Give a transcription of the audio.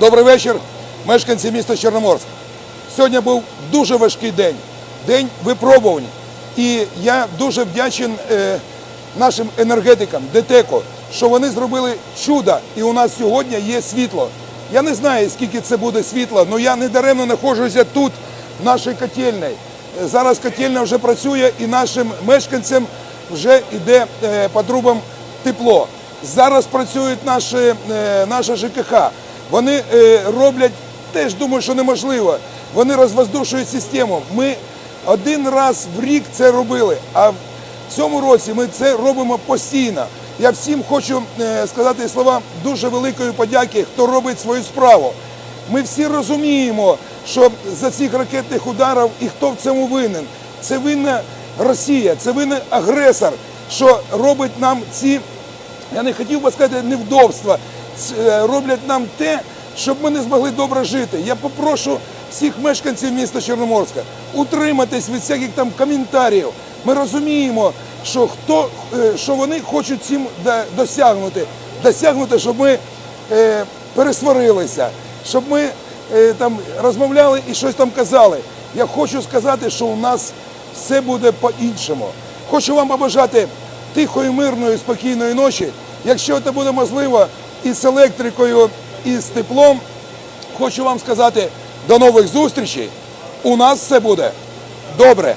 Добрий вечір, мешканці міста Чорноморськ. Сьогодні був дуже важкий день, день випробувань. І я дуже вдячен е, нашим енергетикам, ДТЕКО, що вони зробили чудо, і у нас сьогодні є світло. Я не знаю, скільки це буде світла, але я недаремно знаходжуся тут, в нашій котельні. Е, Зараз котельня вже працює і нашим мешканцям вже йде е, по трубам тепло. Зараз працюють наші, е, наша ЖКХ. Вони е, роблять теж думаю, що неможливо. Вони розвоздушують систему. Ми один раз в рік це робили, а в цьому році ми це робимо постійно. Я всім хочу е, сказати слова дуже великої подяки, хто робить свою справу. Ми всі розуміємо, що за цих ракетних ударів і хто в цьому винен. Це винна Росія, це винен агресор, що робить нам ці я не хотів би сказати е, роблять нам те, щоб ми не змогли добре жити. Я попрошу всіх мешканців міста Чорноморська утриматись від всяких там коментарів. Ми розуміємо, що хто е, що вони хочуть цим досягнути. Досягнути, щоб ми е, пересварилися, щоб ми е, там розмовляли і щось там казали. Я хочу сказати, що у нас все буде по-іншому. Хочу вам побажати тихої, мирної, спокійної ночі. Якщо це буде можливо, і з електрикою, і з теплом, хочу вам сказати до нових зустрічей. У нас все буде добре.